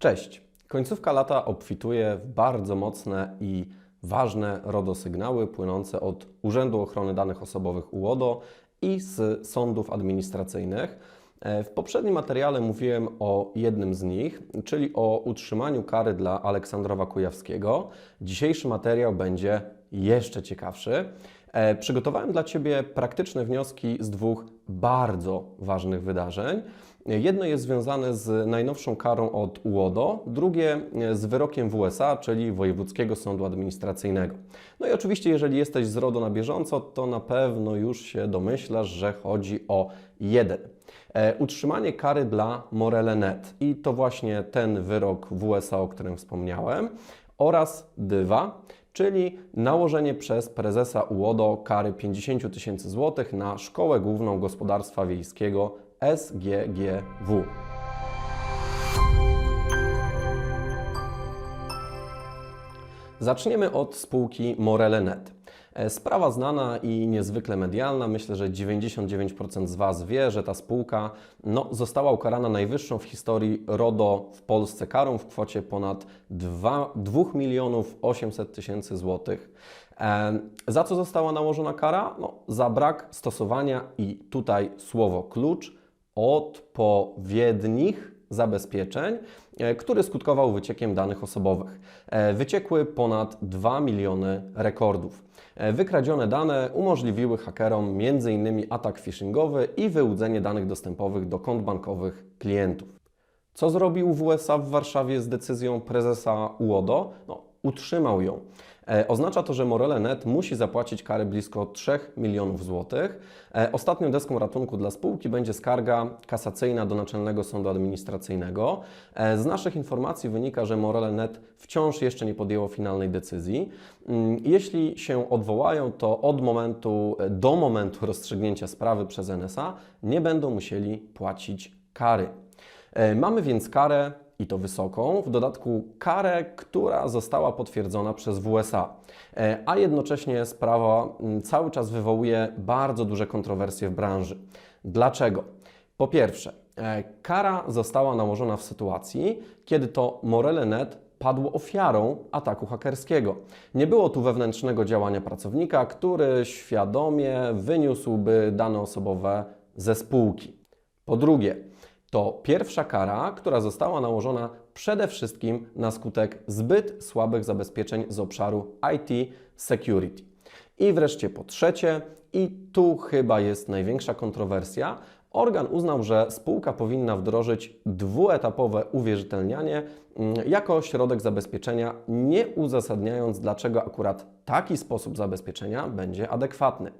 Cześć. Końcówka lata obfituje w bardzo mocne i ważne RODO sygnały płynące od Urzędu Ochrony Danych Osobowych UODO i z sądów administracyjnych. E, W poprzednim materiale mówiłem o jednym z nich, czyli o utrzymaniu kary dla Aleksandrowa Kujawskiego. Dzisiejszy materiał będzie jeszcze ciekawszy. E, Przygotowałem dla Ciebie praktyczne wnioski z dwóch bardzo ważnych wydarzeń. Jedno jest związane z najnowszą karą od UODO, drugie z wyrokiem WSA, czyli Wojewódzkiego Sądu Administracyjnego. No i oczywiście, jeżeli jesteś z RODO na bieżąco, to na pewno już się domyślasz, że chodzi o jeden. E, utrzymanie kary dla Morele.net i to właśnie ten wyrok WSA, o którym wspomniałem, oraz dwa, czyli nałożenie przez prezesa UODO kary 50 tysięcy złotych na Szkołę Główną Gospodarstwa Wiejskiego SGGW. Zaczniemy od spółki Morele.net. E, Sprawa znana i niezwykle medialna. Myślę, że 99% z Was wie, że ta spółka no, została ukarana najwyższą w historii RODO w Polsce karą w kwocie ponad 2, 2 milionów 800 tysięcy złotych. E, Za co została nałożona kara? No, za brak stosowania i tutaj słowo klucz odpowiednich zabezpieczeń, e, który skutkował wyciekiem danych osobowych. E, Wyciekły ponad 2 miliony rekordów. E, Wykradzione dane umożliwiły hakerom m.in. atak phishingowy i wyłudzenie danych dostępowych do kont bankowych klientów. Co zrobił WSA w Warszawie z decyzją prezesa UODO? No, utrzymał ją. E, Oznacza to, że Morele.net musi zapłacić karę blisko 3 milionów złotych. E, Ostatnią deską ratunku dla spółki będzie skarga kasacyjna do Naczelnego Sądu Administracyjnego. E, Z naszych informacji wynika, że Morele.net wciąż jeszcze nie podjęło finalnej decyzji. Mm, Jeśli się odwołają, to od momentu do momentu rozstrzygnięcia sprawy przez NSA nie będą musieli płacić kary. Mamy więc karę i to wysoką, w dodatku karę, która została potwierdzona przez WSA, E, a jednocześnie sprawa mm, cały czas wywołuje bardzo duże kontrowersje w branży. Dlaczego? Po pierwsze, e, kara została nałożona w sytuacji, kiedy to Morele.net padło ofiarą ataku hakerskiego. Nie było tu wewnętrznego działania pracownika, który świadomie wyniósłby dane osobowe ze spółki. Po drugie, to pierwsza kara, która została nałożona przede wszystkim na skutek zbyt słabych zabezpieczeń z obszaru IT security. I wreszcie po trzecie, i tu chyba jest największa kontrowersja, organ uznał, że spółka powinna wdrożyć dwuetapowe uwierzytelnianie mm, jako środek zabezpieczenia, nie uzasadniając, dlaczego akurat taki sposób zabezpieczenia będzie adekwatny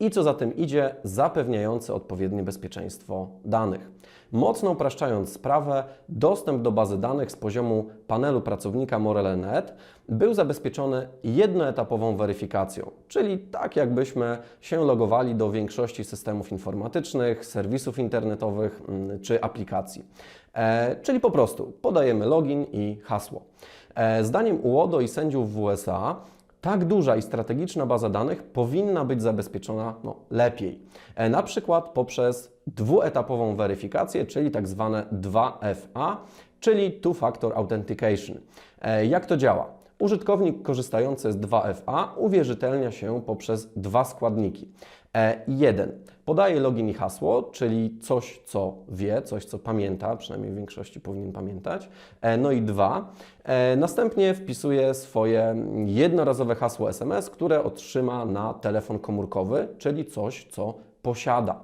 i co za tym idzie, zapewniający odpowiednie bezpieczeństwo danych. Mocno upraszczając sprawę, dostęp do bazy danych z poziomu panelu pracownika Morele.net był zabezpieczony jednoetapową weryfikacją, czyli tak jakbyśmy się logowali do większości systemów informatycznych, serwisów internetowych mm, czy aplikacji. E, czyli po prostu podajemy login i hasło. E, zdaniem UODO i sędziów w USA tak duża i strategiczna baza danych powinna być zabezpieczona no, lepiej. E, Na przykład poprzez dwuetapową weryfikację, czyli tak zwane 2FA, czyli Two Factor Authentication. E, Jak to działa? Użytkownik korzystający z 2FA uwierzytelnia się poprzez dwa składniki. E, Jeden podaje login i hasło, czyli coś, co wie, coś, co pamięta, przynajmniej w większości powinien pamiętać. E, No i dwa, e, następnie wpisuje swoje jednorazowe hasło SMS, które otrzyma na telefon komórkowy, czyli coś, co posiada.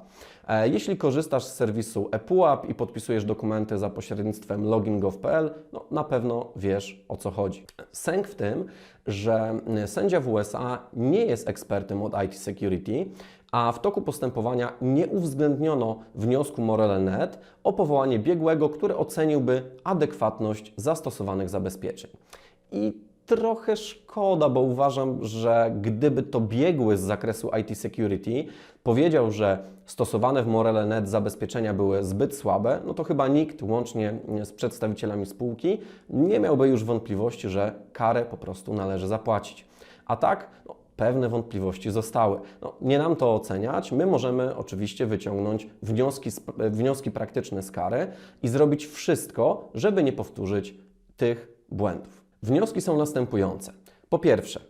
E, Jeśli korzystasz z serwisu ePUAP i podpisujesz dokumenty za pośrednictwem login.gov.pl, no na pewno wiesz o co chodzi. Sęk w tym, że sędzia w USA nie jest ekspertem od IT security, a w toku postępowania nie uwzględniono wniosku Morele.net o powołanie biegłego, który oceniłby adekwatność zastosowanych zabezpieczeń. I trochę szkoda, bo uważam, że gdyby to biegły z zakresu IT security powiedział, że stosowane w Morele.net zabezpieczenia były zbyt słabe, no to chyba nikt, łącznie z przedstawicielami spółki, nie miałby już wątpliwości, że karę po prostu należy zapłacić. A tak, no, pewne wątpliwości zostały. No, nie nam to oceniać, my możemy oczywiście wyciągnąć wnioski, wnioski praktyczne z kary i zrobić wszystko, żeby nie powtórzyć tych błędów. Wnioski są następujące. Po pierwsze,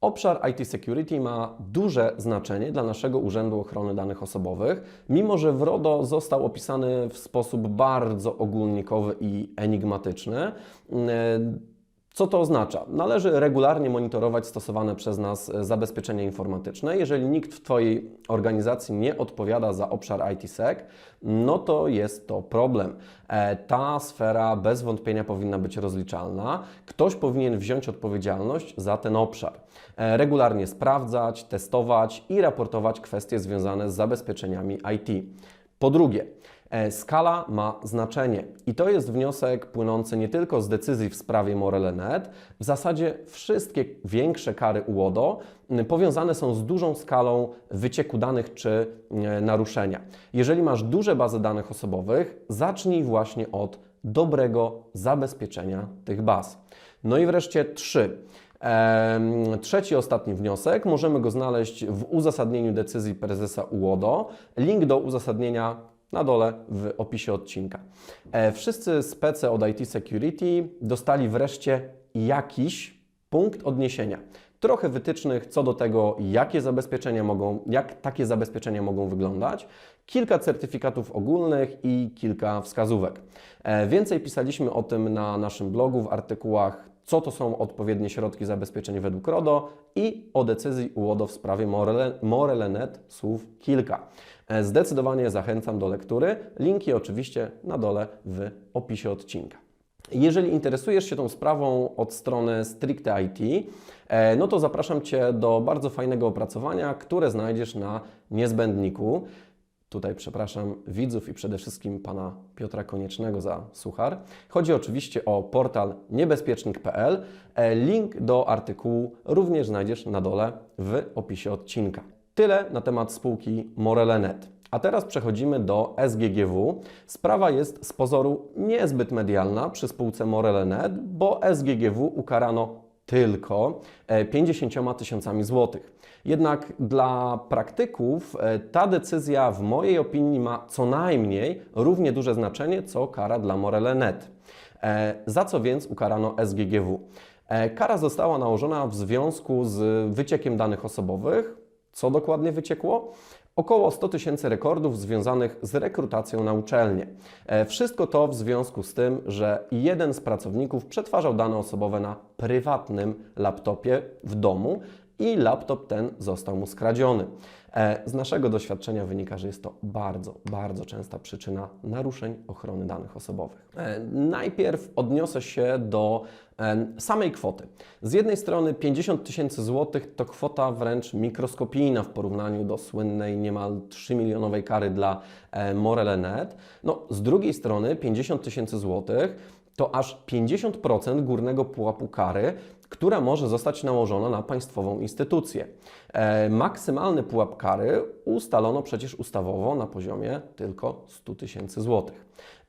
Obszar IT Security ma duże znaczenie dla naszego Urzędu Ochrony Danych Osobowych, mimo że w RODO został opisany w sposób bardzo ogólnikowy i enigmatyczny. Co to oznacza? Należy regularnie monitorować stosowane przez nas zabezpieczenia informatyczne. Jeżeli nikt w Twojej organizacji nie odpowiada za obszar ITSEC, no to jest to problem. E, Ta sfera bez wątpienia powinna być rozliczalna. Ktoś powinien wziąć odpowiedzialność za ten obszar. E, Regularnie sprawdzać, testować i raportować kwestie związane z zabezpieczeniami IT. Po drugie, e, skala ma znaczenie i to jest wniosek płynący nie tylko z decyzji w sprawie Morele.net. W zasadzie wszystkie większe kary UODO powiązane są z dużą skalą wycieku danych czy e, naruszenia. Jeżeli masz duże bazy danych osobowych, zacznij właśnie od dobrego zabezpieczenia tych baz. No i wreszcie trzy. Em, Trzeci, ostatni wniosek. Możemy go znaleźć w uzasadnieniu decyzji prezesa UODO. Link do uzasadnienia na dole w opisie odcinka. E, Wszyscy spece od IT Security dostali wreszcie jakiś punkt odniesienia. Trochę wytycznych co do tego, jakie zabezpieczenia mogą, jak takie zabezpieczenia mogą wyglądać, kilka certyfikatów ogólnych i kilka wskazówek. E, Więcej pisaliśmy o tym na naszym blogu w artykułach co to są odpowiednie środki zabezpieczeń według RODO i o decyzji UODO w sprawie Morele- Morele.net słów kilka. E, Zdecydowanie zachęcam do lektury. Linki oczywiście na dole w opisie odcinka. Jeżeli interesujesz się tą sprawą od strony stricte IT, e, no to zapraszam Cię do bardzo fajnego opracowania, które znajdziesz na niezbędniku. Tutaj przepraszam widzów i przede wszystkim pana Piotra Koniecznego za suchar. Chodzi oczywiście o portal niebezpiecznik.pl. E, Link do artykułu również znajdziesz na dole w opisie odcinka. Tyle na temat spółki Morele.net. A teraz przechodzimy do SGGW. Sprawa jest z pozoru niezbyt medialna przy spółce Morele.net, bo SGGW ukarano tylko e, 50 tysiącami złotych. Jednak dla praktyków e, ta decyzja w mojej opinii ma co najmniej równie duże znaczenie co kara dla Morele.net. E, Za co więc ukarano SGGW? E, Kara została nałożona w związku z wyciekiem danych osobowych. Co dokładnie wyciekło? Około 100 tysięcy rekordów związanych z rekrutacją na uczelnię. E, Wszystko to w związku z tym, że jeden z pracowników przetwarzał dane osobowe na prywatnym laptopie w domu i laptop ten został mu skradziony. E, Z naszego doświadczenia wynika, że jest to bardzo, bardzo częsta przyczyna naruszeń ochrony danych osobowych. E, Najpierw odniosę się do e, samej kwoty. Z jednej strony 50 tysięcy złotych to kwota wręcz mikroskopijna w porównaniu do słynnej niemal 3 milionowej kary dla Morele.net. No, z drugiej strony 50 tysięcy złotych to aż 50% górnego pułapu kary, która może zostać nałożona na państwową instytucję. E, maksymalny pułap kary ustalono przecież ustawowo na poziomie tylko 100 tysięcy złotych.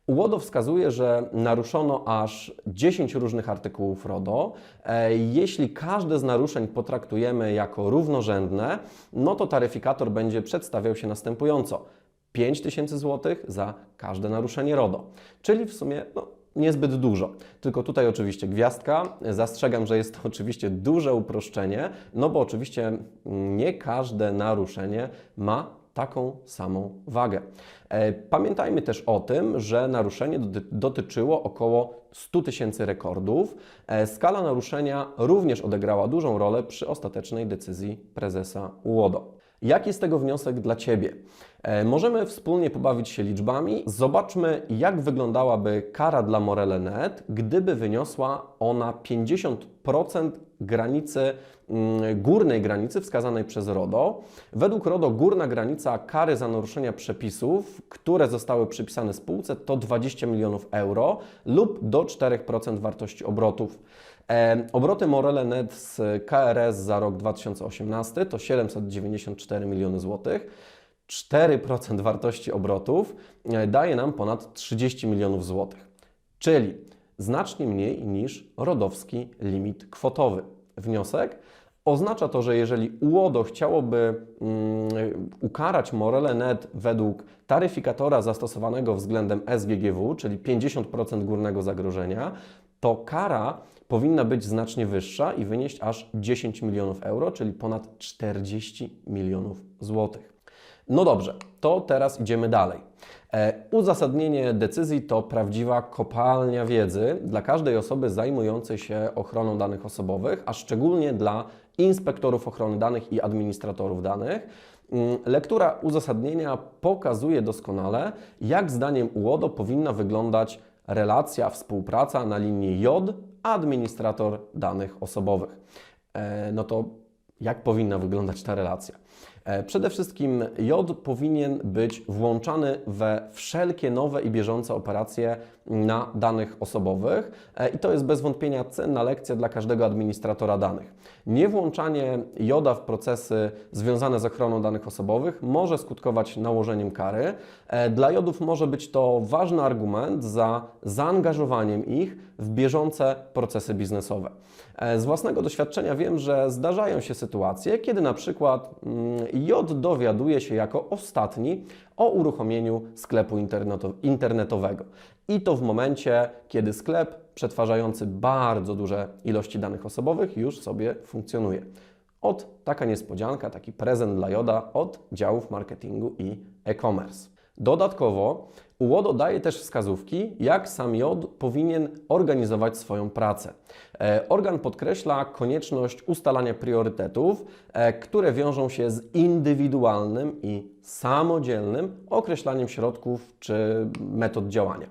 UODO wskazuje, że naruszono aż 10 różnych artykułów RODO. E, Jeśli każde z naruszeń potraktujemy jako równorzędne, no to taryfikator będzie przedstawiał się następująco. 5 tysięcy złotych za każde naruszenie RODO, czyli w sumie no, niezbyt dużo. Tylko tutaj oczywiście gwiazdka. Zastrzegam, że jest to oczywiście duże uproszczenie, no bo oczywiście nie każde naruszenie ma taką samą wagę. E, Pamiętajmy też o tym, że naruszenie doty- dotyczyło około 100 tysięcy rekordów. E, Skala naruszenia również odegrała dużą rolę przy ostatecznej decyzji prezesa UODO. Jaki jest tego wniosek dla Ciebie? E, Możemy wspólnie pobawić się liczbami. Zobaczmy, jak wyglądałaby kara dla Morele.net, gdyby wyniosła ona 50% granicy, mm, górnej granicy wskazanej przez RODO. Według RODO górna granica kary za naruszenia przepisów, które zostały przypisane spółce, to 20 milionów euro lub do 4% wartości obrotów. Obroty Morele.net z KRS za rok 2018 to 794 miliony złotych. 4% wartości obrotów e, daje nam ponad 30 milionów złotych, czyli znacznie mniej niż rodowski limit kwotowy. Wniosek? Oznacza to, że jeżeli UODO chciałoby mm, ukarać Morele Net według taryfikatora zastosowanego względem SGGW, czyli 50% górnego zagrożenia, to kara powinna być znacznie wyższa i wynieść aż 10 milionów euro, czyli ponad 40 milionów złotych. No dobrze, to teraz idziemy dalej. E, Uzasadnienie decyzji to prawdziwa kopalnia wiedzy dla każdej osoby zajmującej się ochroną danych osobowych, a szczególnie dla inspektorów ochrony danych i administratorów danych. Mm, Lektura uzasadnienia pokazuje doskonale, jak zdaniem UODO powinna wyglądać relacja, współpraca na linii JOD, administrator danych osobowych. E, No to jak powinna wyglądać ta relacja? E, Przede wszystkim JOD powinien być włączany we wszelkie nowe i bieżące operacje na danych osobowych e, i to jest bez wątpienia cenna lekcja dla każdego administratora danych. Niewłączanie JODa w procesy związane z ochroną danych osobowych może skutkować nałożeniem kary. E, Dla JODów może być to ważny argument za zaangażowaniem ich w bieżące procesy biznesowe. Z własnego doświadczenia wiem, że zdarzają się sytuacje, kiedy na przykład JOD dowiaduje się jako ostatni o uruchomieniu sklepu interneto- internetowego. I to w momencie, kiedy sklep przetwarzający bardzo duże ilości danych osobowych już sobie funkcjonuje. Od taka niespodzianka, taki prezent dla Joda od działów marketingu i e-commerce. Dodatkowo UODO daje też wskazówki, jak sam JOD powinien organizować swoją pracę. E, Organ podkreśla konieczność ustalania priorytetów, e, które wiążą się z indywidualnym i samodzielnym określaniem środków czy metod działania.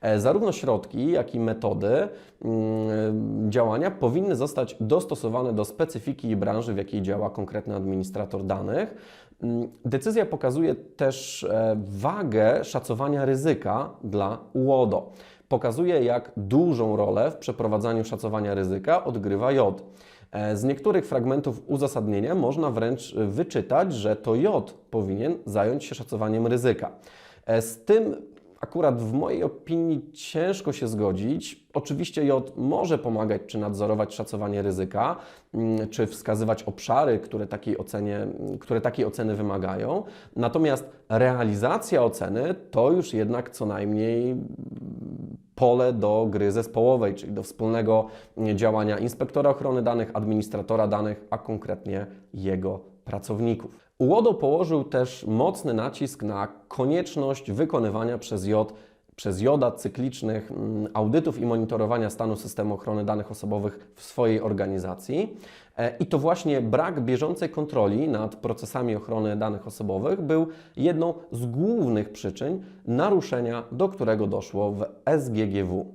E, Zarówno środki, jak i metody mm, działania powinny zostać dostosowane do specyfiki i branży, w jakiej działa konkretny administrator danych. Mm, Decyzja pokazuje też e, wagę szacowania ryzyka dla UODO. Pokazuje, jak dużą rolę w przeprowadzaniu szacowania ryzyka odgrywa JOD. E, Z niektórych fragmentów uzasadnienia można wręcz wyczytać, że to JOD powinien zająć się szacowaniem ryzyka. E, Z tym akurat w mojej opinii ciężko się zgodzić. Oczywiście J może pomagać czy nadzorować szacowanie ryzyka, mm, czy wskazywać obszary, które takiej, ocenie, które takiej oceny wymagają. Natomiast realizacja oceny to już jednak co najmniej pole do gry zespołowej, czyli do wspólnego działania inspektora ochrony danych, administratora danych, a konkretnie jego pracowników. UODO położył też mocny nacisk na konieczność wykonywania przez JOD przez JODA cyklicznych mm, audytów i monitorowania stanu systemu ochrony danych osobowych w swojej organizacji. E, I to właśnie brak bieżącej kontroli nad procesami ochrony danych osobowych był jedną z głównych przyczyn naruszenia, do którego doszło w SGGW.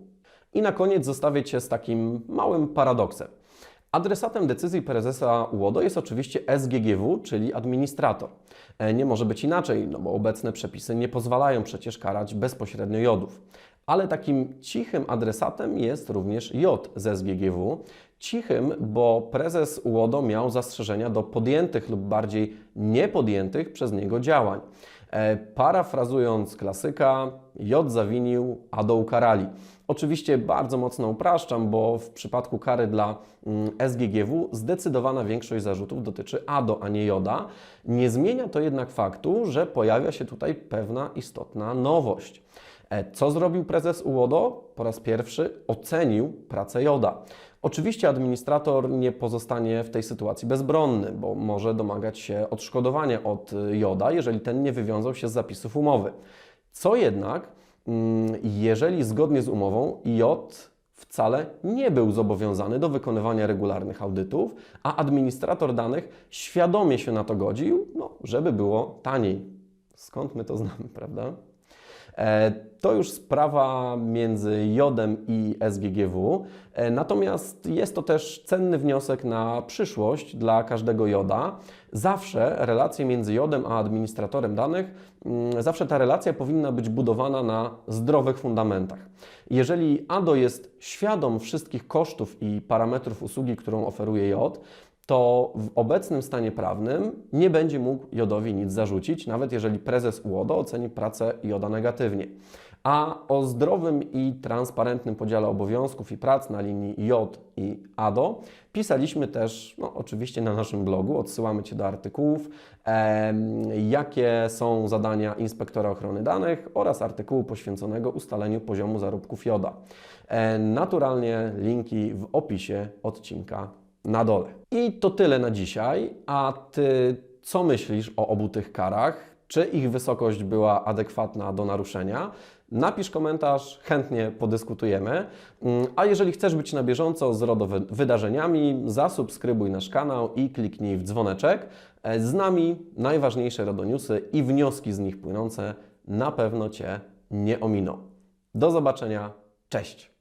I na koniec zostawię Cię z takim małym paradoksem. Adresatem decyzji prezesa UODO jest oczywiście SGGW, czyli administrator. E, Nie może być inaczej, no bo obecne przepisy nie pozwalają przecież karać bezpośrednio jodów. Ale takim cichym adresatem jest również J z SGGW. Cichym, bo prezes UODO miał zastrzeżenia do podjętych lub bardziej niepodjętych przez niego działań. E, Parafrazując klasyka, J zawinił, a do ukarali. Oczywiście bardzo mocno upraszczam, bo w przypadku kary dla mm, SGGW zdecydowana większość zarzutów dotyczy ADO, a nie JODA. Nie zmienia to jednak faktu, że pojawia się tutaj pewna istotna nowość. E, Co zrobił prezes UODO? Po raz pierwszy ocenił pracę JODA. Oczywiście administrator nie pozostanie w tej sytuacji bezbronny, bo może domagać się odszkodowania od y, JODA, jeżeli ten nie wywiązał się z zapisów umowy. Co jednak, jeżeli zgodnie z umową J wcale nie był zobowiązany do wykonywania regularnych audytów, a administrator danych świadomie się na to godził, no, żeby było taniej. Skąd my to znamy, prawda? E, To już sprawa między JODem i SGGW, E, natomiast jest to też cenny wniosek na przyszłość dla każdego JODa. Zawsze relacje między JODem a administratorem danych, mm, zawsze ta relacja powinna być budowana na zdrowych fundamentach. Jeżeli ADO jest świadom wszystkich kosztów i parametrów usługi, którą oferuje JOD, to w obecnym stanie prawnym nie będzie mógł Jodowi nic zarzucić, nawet jeżeli prezes UODO oceni pracę Joda negatywnie. A o zdrowym i transparentnym podziale obowiązków i prac na linii J i ADO pisaliśmy też, no, oczywiście na naszym blogu, odsyłamy Cię do artykułów, em, jakie są zadania inspektora ochrony danych oraz artykułu poświęconego ustaleniu poziomu zarobków JODA. E, naturalnie linki w opisie odcinka na dole. I to tyle na dzisiaj. A Ty co myślisz o obu tych karach? Czy ich wysokość była adekwatna do naruszenia? Napisz komentarz, chętnie podyskutujemy. Mm, A jeżeli chcesz być na bieżąco z RODO wy- wydarzeniami, zasubskrybuj nasz kanał i kliknij w dzwoneczek. E, Z nami najważniejsze RODO newsy i wnioski z nich płynące na pewno Cię nie ominą. Do zobaczenia, cześć!